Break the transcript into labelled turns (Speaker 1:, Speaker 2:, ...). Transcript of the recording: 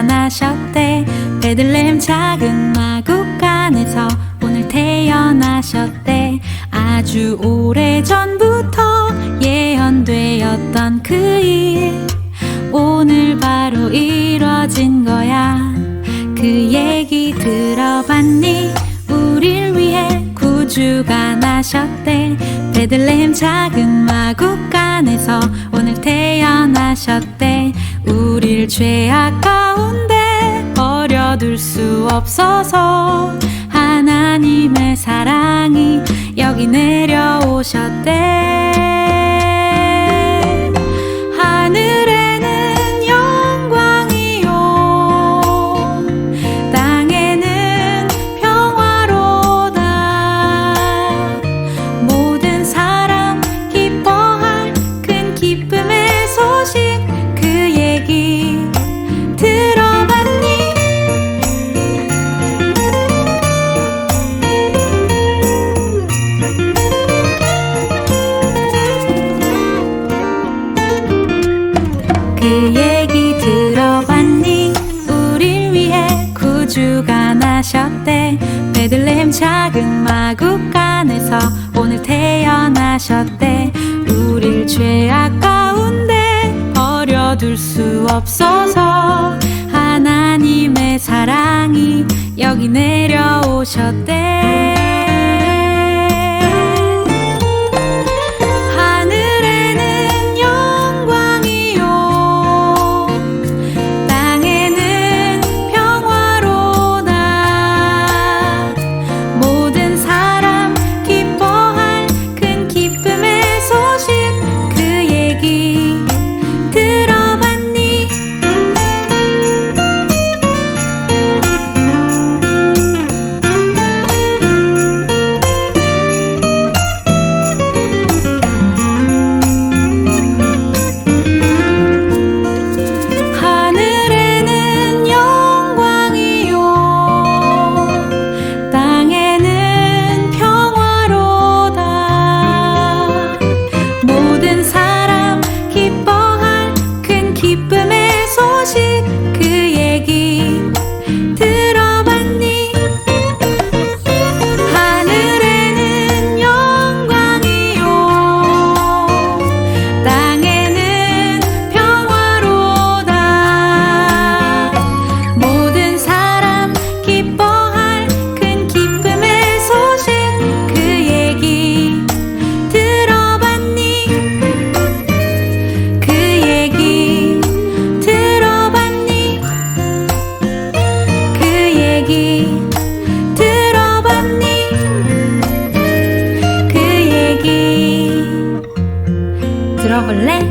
Speaker 1: 구주가 나셨대. 베들레헴 작은 마국간에서 오늘 태어나셨대. 아주 오래 전부터 예언되었던 그 일. 오늘 바로 이뤄진 거야. 그 얘기 들어봤니? 우릴 위해 구주가 나셨대. 베들레헴 작은 마국간에서 오늘 태어나셨대 우릴 죄악 가운데 버려둘 수 없어서 하나님의 사랑이 여기 내려오셨대 그 얘기 들어봤니? 우릴 위해 구주가 나셨대. 베들레헴 작은 마국간에서 오늘 태어나셨대. 우릴 죄악 가운데 버려둘 수 없어서 하나님의 사랑이 여기 내려오셨대 人嘞。